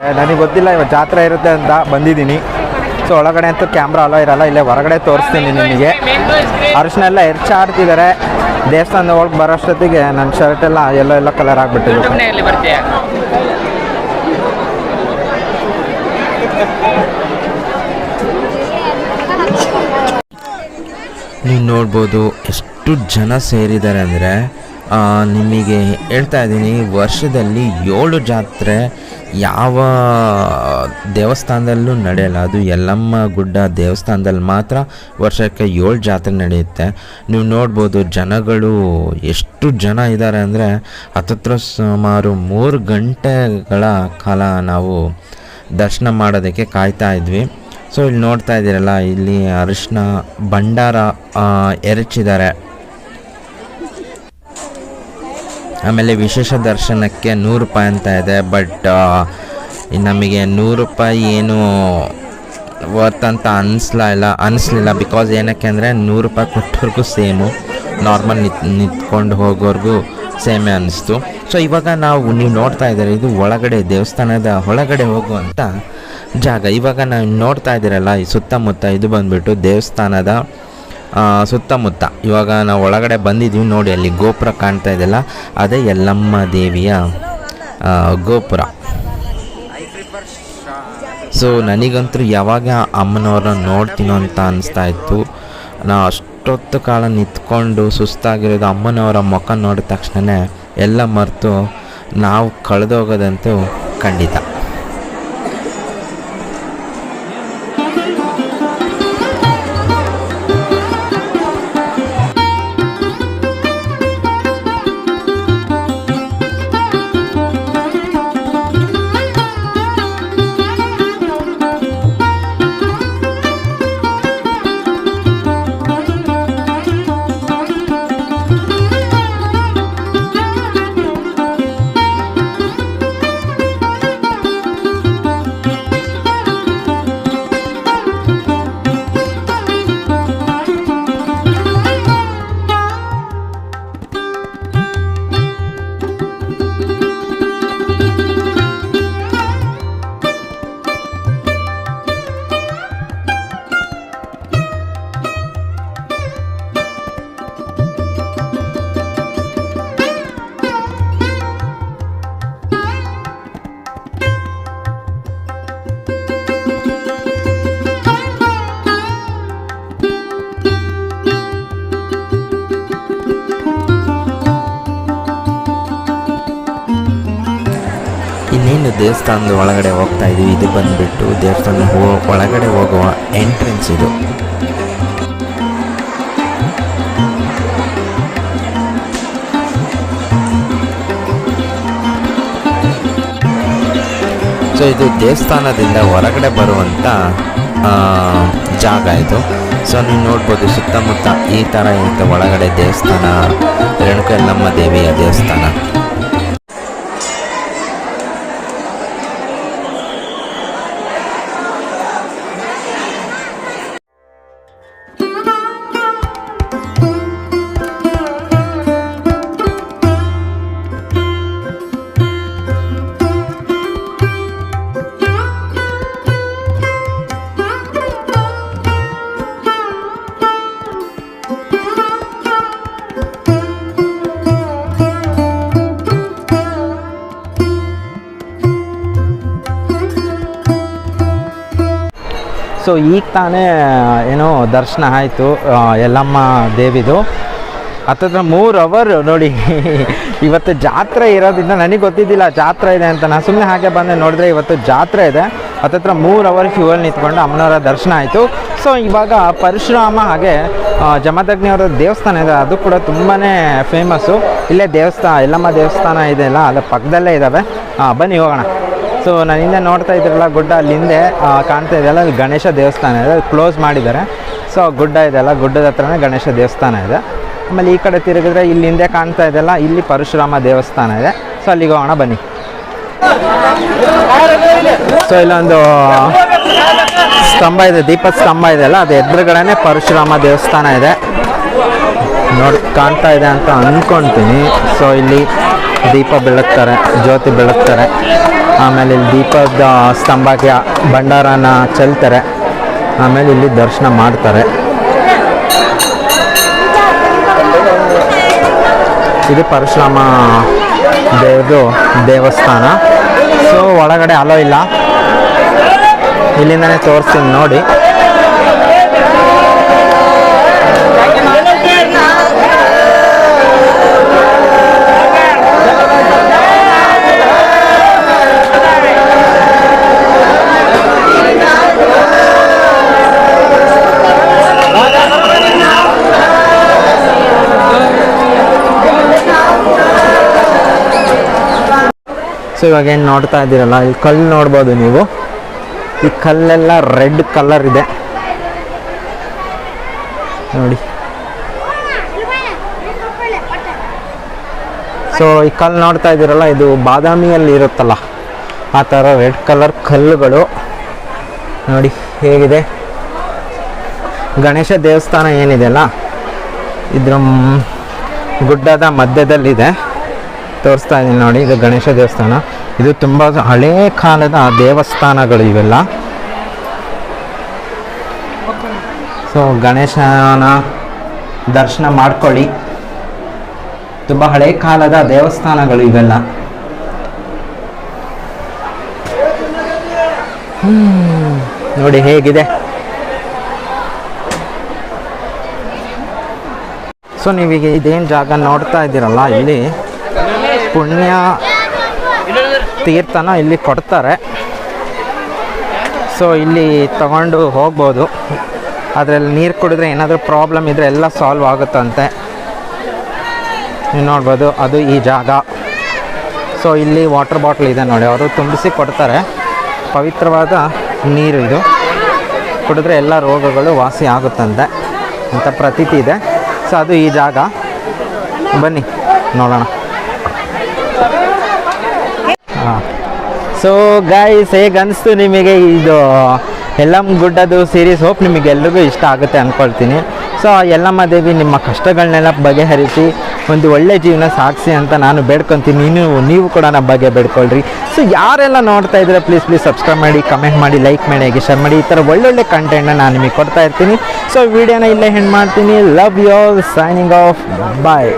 ನನಗೆ ಗೊತ್ತಿಲ್ಲ ಇವಾಗ ಜಾತ್ರೆ ಇರುತ್ತೆ ಅಂತ ಬಂದಿದ್ದೀನಿ. ಸೊ ಒಳಗಡೆ ಅಂತೂ ಕ್ಯಾಮ್ರಾ ಅಲೋ ಇರಲ್ಲ ಇಲ್ಲೇ ಹೊರಗಡೆ ತೋರಿಸ್ತೀನಿ ನಿಮಗೆ. ಅರಿಶಿನ ಎಲ್ಲ ಹೆಚ್ಚಾಡ್ತಿದ್ದಾರೆ ದೇವಸ್ಥಾನದ ಒಳಗೆ ಬರೋಷ್ಟೊತ್ತಿಗೆ ನನ್ನ ಶರ್ಟ್ ಎಲ್ಲ ಎಲ್ಲೋ ಎಲ್ಲೋ ಕಲರ್ ಆಗಿಬಿಟ್ಟಿದೆ. ನೀವು ನೋಡ್ಬೋದು ಎಷ್ಟು ಜನ ಸೇರಿದ್ದಾರೆ ಅಂದರೆ ನಿಮಗೆ ಹೇಳ್ತಾ ಇದ್ದೀನಿ ವರ್ಷದಲ್ಲಿ ಏಳು ಜಾತ್ರೆ ಯಾವ ದೇವಸ್ಥಾನದಲ್ಲೂ ನಡೆಯಲ್ಲ. ಅದು ಯಲ್ಲಮ್ಮ ಗುಡ್ಡ ದೇವಸ್ಥಾನದಲ್ಲಿ ಮಾತ್ರ ವರ್ಷಕ್ಕೆ ಏಳು ಜಾತ್ರೆ ನಡೆಯುತ್ತೆ. ನೀವು ನೋಡ್ಬೋದು ಜನಗಳು ಎಷ್ಟು ಜನ ಇದ್ದಾರೆ ಅಂದರೆ ಹತ್ತತ್ರ ಸುಮಾರು ಮೂರು ಗಂಟೆಗಳ ಕಾಲ ನಾವು ದರ್ಶನ ಮಾಡೋದಕ್ಕೆ ಕಾಯ್ತಾ ಇದ್ವಿ. ಸೊ, ಇಲ್ಲಿ ನೋಡ್ತಾ ಇದ್ದೀರಲ್ಲ, ಇಲ್ಲಿ ಅರಿಶಿನ ಭಂಡಾರ ಎರಚಿದ್ದಾರೆ. ಆಮೇಲೆ ವಿಶೇಷ ದರ್ಶನಕ್ಕೆ ನೂರು ರೂಪಾಯಿ ಅಂತ ಇದೆ ಬಟ್ ನಮಗೆ ನೂರು ರೂಪಾಯಿ ಏನು ವರ್ತ್ ಅಂತ ಅನಿಸ್ಲಾ ಇಲ್ಲ, ಅನಿಸ್ಲಿಲ್ಲ. ಬಿಕಾಸ್ ಏನಕ್ಕೆ ಅಂದರೆ ನೂರು ರೂಪಾಯಿ ಕೊಟ್ಟವ್ರಿಗೂ ಸೇಮು. ನಾರ್ಮಲ್ ನಿತ್, ನಿಂತ್ಕೊಂಡು ಹೋಗೋರ್ಗೂ ಸೇಮೇ ಅನ್ನಿಸ್ತು ಸೊ ಇವಾಗ ನಾವು, ನೀವು ನೋಡ್ತಾ ಇದ್ದಾರೆ, ಇದು ಒಳಗಡೆ, ದೇವಸ್ಥಾನದ ಒಳಗಡೆ ಹೋಗುವಂಥ ಜಾಗ. ಇವಾಗ ನಾವು ನೋಡ್ತಾ ಇದ್ದೀರಲ್ಲ, ಈ ಸುತ್ತಮುತ್ತ ಇದು ಬಂದುಬಿಟ್ಟು ದೇವಸ್ಥಾನದ ಸುತ್ತಮುತ್ತ. ಇವಾಗ ನಾವು ಒಳಗಡೆ ಬಂದಿದ್ದೀವಿ ನೋಡಿ, ಅಲ್ಲಿ ಗೋಪುರ ಕಾಣ್ತಾ ಇದೆಯಲ್ಲ, ಅದೇ ಯಲ್ಲಮ್ಮ ದೇವಿಯ ಗೋಪುರ. ಸೊ ನನಗಂತೂ ಯಾವಾಗ ಅಮ್ಮನವ್ರನ್ನ ನೋಡ್ತೀನೋ ಅಂತ ಅನಿಸ್ತಾ ಇತ್ತು. ನಾವು ಅಷ್ಟೊತ್ತು ಕಾಲ ನಿಂತ್ಕೊಂಡು ಸುಸ್ತಾಗಿರೋದು ಅಮ್ಮನವರ ಮುಖ ನೋಡಿದ ತಕ್ಷಣ ಎಲ್ಲ ಮರೆತು ನಾವು ಕಳೆದೋಗೋದಂತೂ ಖಂಡಿತ. ಇನ್ನೇನು ದೇವಸ್ಥಾನದ ಒಳಗಡೆ ಹೋಗ್ತಾ ಇದೀವಿ. ಇದು ಬಂದ್ಬಿಟ್ಟು ದೇವಸ್ಥಾನ ಒಳಗಡೆ ಹೋಗುವ ಎಂಟ್ರೆನ್ಸ್ ಇದು. ಸೊ ಇದು ದೇವಸ್ಥಾನದಿಂದ ಹೊರಗಡೆ ಬರುವಂಥ ಜಾಗ ಇದು. ಸೊ ನೀವು ನೋಡ್ಬೋದು ಸುತ್ತಮುತ್ತ ಈ ಥರ ಇರುತ್ತೆ ಒಳಗಡೆ ದೇವಸ್ಥಾನ. ರೇಣುಕಲ್ಲಮ್ಮ ದೇವಿಯ ದೇವಸ್ಥಾನ. ಸೊ ಈಗ ತಾನೇ ಏನೋ ದರ್ಶನ ಆಯಿತು ಯಲ್ಲಮ್ಮ ದೇವಿದು. ಹತ್ತತ್ರ ಮೂರು ಅವರ್ ನೋಡಿ, ಇವತ್ತು ಜಾತ್ರೆ ಇರೋದ್ರಿಂದ ನನಗೆ ಗೊತ್ತಿದ್ದಿಲ್ಲ ಜಾತ್ರೆ ಇದೆ ಅಂತ. ನಾನು ಸುಮ್ಮನೆ ಹಾಗೆ ಬಂದೆ, ನೋಡಿದ್ರೆ ಇವತ್ತು ಜಾತ್ರೆ ಇದೆ. ಹತ್ತತ್ರ ಮೂರು ಅವರ್ ಕ್ಯೂವಲ್ಲಿ ನಿಂತ್ಕೊಂಡು ಅಮ್ಮನವರ ದರ್ಶನ ಆಯಿತು. ಸೊ ಇವಾಗ ಪರಶುರಾಮ ಹಾಗೆ ಜಮದಗ್ನಿಯವರ ದೇವಸ್ಥಾನ ಇದೆ. ಅದು ಕೂಡ ತುಂಬಾ ಫೇಮಸ್ಸು ಇಲ್ಲೇ ದೇವಸ್ಥಾನ ಎಲ್ಲಮ್ಮ ದೇವಸ್ಥಾನ ಇದೆ ಅಲ್ಲ ಪಕ್ಕದಲ್ಲೇ ಇದ್ದಾವೆ ಹಾಂ ಬನ್ನಿ ಹೋಗೋಣ. ಸೊ ನಾನು ಹಿಂದೆ ನೋಡ್ತಾ ಇದ್ರಲ್ಲ ಗುಡ್ಡ ಅಲ್ಲಿ ಹಿಂದೆ ಕಾಣ್ತಾ ಇದೆಯಲ್ಲ ಅಲ್ಲಿ, ಗಣೇಶ ದೇವಸ್ಥಾನ ಇದೆ ಕ್ಲೋಸ್ ಮಾಡಿದ್ದಾರೆ. ಸೊ ಗುಡ್ಡ ಇದೆಯಲ್ಲ ಗುಡ್ಡದ ಹತ್ರನೇ ಗಣೇಶ ದೇವಸ್ಥಾನ ಇದೆ. ಆಮೇಲೆ ಈ ಕಡೆ ತಿರುಗಿದ್ರೆ ಇಲ್ಲಿ ಹಿಂದೆ ಕಾಣ್ತಾ ಇದೆಯಲ್ಲ ಇಲ್ಲಿ ಪರಶುರಾಮ ದೇವಸ್ಥಾನ ಇದೆ. ಸೊ ಅಲ್ಲಿಗೆ ಹೋಗೋಣ, ಬನ್ನಿ. ಸೊ ಇಲ್ಲೊಂದು ಸ್ತಂಭ ಇದೆ, ದೀಪದ ಸ್ತಂಭ ಇದೆಯಲ್ಲ ಅದು ಎದುರುಗಡೆನೆ ಪರಶುರಾಮ ದೇವಸ್ಥಾನ ಇದೆ. ನೋಡಿ, ಕಾಣ್ತಾ ಇದೆ ಅಂತ ಅಂದ್ಕೊಳ್ತೀನಿ ಸೊ ಇಲ್ಲಿ ದೀಪ ಬೆಳಗ್ತಾರೆ ಜ್ಯೋತಿ ಬೆಳಗ್ತಾರೆ ಆಮೇಲೆ ಇಲ್ಲಿ ದೀಪದ ಸ್ತಂಭಕ್ಕೆ ಭಂಡಾರನ ಚೆಲ್ತಾರೆ. ಆಮೇಲೆ ಇಲ್ಲಿ ದರ್ಶನ ಮಾಡ್ತಾರೆ. ಇದು ಪರಶುರಾಮ ದೇವ್ರದು ದೇವಸ್ಥಾನ. ಸೊ ಒಳಗಡೆ ಅಲೋ ಇಲ್ಲ. ಇಲ್ಲಿಂದನೇ ತೋರಿಸ್ತೀನಿ ನೋಡಿ. ಸೊ ಇವಾಗ ಏನು ನೋಡ್ತಾ ಇದ್ದೀರಲ್ಲ ಈ ಕಲ್ಲು ನೋಡ್ಬೋದು ನೀವು. ಈ ಕಲ್ಲೆಲ್ಲ ರೆಡ್ ಕಲರ್ ಇದೆ. ನೋಡಿ. ಸೊ ಈ ಕಲ್ಲು ನೋಡ್ತಾ ಇದ್ದೀರಲ್ಲ, ಇದು ಬಾದಾಮಿಯಲ್ಲಿ ಇರುತ್ತಲ್ಲ, ಆ ಥರ ರೆಡ್ ಕಲರ್ ಕಲ್ಲುಗಳು. ನೋಡಿ, ಹೇಗಿದೆ? ಗಣೇಶ ದೇವಸ್ಥಾನ ಏನಿದೆಯಲ್ಲ ಇದ್ರ ಗುಡ್ಡದ ಮಧ್ಯದಲ್ಲಿದೆ. ತೋರಿಸ್ತಾ ಇದ್ದೀನಿ ನೋಡಿ, ಇದು ಗಣೇಶ ದೇವಸ್ಥಾನ. ಇದು ತುಂಬ ಹಳೇ ಕಾಲದ ದೇವಸ್ಥಾನಗಳು ಇವೆಲ್ಲ. ಸೊ ಗಣೇಶನ ದರ್ಶನ ಮಾಡ್ಕೊಳ್ಳಿ. ತುಂಬ ಹಳೇ ಕಾಲದ ದೇವಸ್ಥಾನಗಳು ಇವೆಲ್ಲ. ನೋಡಿ ಹೇಗಿದೆ. ಸೊ ನೀವೀಗ ಇದೇನು ಜಾಗ ನೋಡ್ತಾ ಇದ್ದೀರಲ್ಲ, ಇಲ್ಲಿ ಪುಣ್ಯ ತೀರ್ಥನ ಇಲ್ಲಿ ಕೊಡ್ತಾರೆ. ಸೊ ಇಲ್ಲಿ ತಗೊಂಡು ಹೋಗ್ಬೋದು. ಅದರಲ್ಲಿ ನೀರು ಕುಡಿದ್ರೆ ಏನಾದರೂ ಪ್ರಾಬ್ಲಮ್ ಇದ್ದರೆ ಎಲ್ಲ ಸಾಲ್ವ್ ಆಗುತ್ತಂತೆ. ನೀವು ನೋಡ್ಬೋದು, ಅದು ಈ ಜಾಗ. ಸೊ ಇಲ್ಲಿ ವಾಟರ್ ಬಾಟ್ಲ್ ಇದೆ ನೋಡಿ, ಅವರು ತುಂಬಿಸಿ ಕೊಡ್ತಾರೆ. ಪವಿತ್ರವಾದ ನೀರು ಇದು. ಕುಡಿದ್ರೆ ಎಲ್ಲ ರೋಗಗಳು ವಾಸಿ ಆಗುತ್ತಂತೆ. ಅಂತ ಪ್ರತೀತಿ ಇದೆ. ಸೊ ಅದು ಈ ಜಾಗ. ಬನ್ನಿ, ನೋಡೋಣ. ಸೊ ಗಾಯ್ಸ್ ಹೇಗೆ ಅನಿಸ್ತು ನಿಮಗೆ ಇದು ಎಲ್ಲಮ್ಮ ಗುಡ್ಡದು ಸೀರೀಸ್ ಹೋಪ್ ನಿಮಗೆ ಎಲ್ರಿಗೂ ಇಷ್ಟ ಆಗುತ್ತೆ ಅಂದ್ಕೊಳ್ತೀನಿ ಸೊ ಎಲ್ಲಮ್ಮ ದೇವಿ ನಿಮ್ಮ ಕಷ್ಟಗಳನ್ನೆಲ್ಲ ಬಗೆಹರಿಸಿ, ಒಂದು ಒಳ್ಳೆ ಜೀವನ ಸಾಗಿಸಿ ಅಂತ ನಾನು ಬೇಡ್ಕೊತೀನಿ. ನೀವು ನೀವು ಕೂಡ ನಮ್ಮ ಬಗ್ಗೆ ಬೇಡ್ಕೊಳ್ರಿ. ಸೊ ಯಾರೆಲ್ಲ ನೋಡ್ತಾ ಇದ್ರೆ ಪ್ಲೀಸ್ ಪ್ಲೀಸ್ ಸಬ್ಸ್ಕ್ರೈಬ್ ಮಾಡಿ ಕಮೆಂಟ್ ಮಾಡಿ ಲೈಕ್ ಮಾಡಿ, ಹಾಗೆ ಶೇರ್ ಮಾಡಿ. ಈ ಥರ ಒಳ್ಳೊಳ್ಳೆ ಕಂಟೆಂಟ್ನ ನಾನು ನಿಮಗೆ ಕೊಡ್ತಾ ಇರ್ತೀನಿ. ಸೊ ವಿಡಿಯೋನ ಇಲ್ಲೇ ಹೆಣ್ಣು ಮಾಡ್ತೀನಿ. Love you signing off bye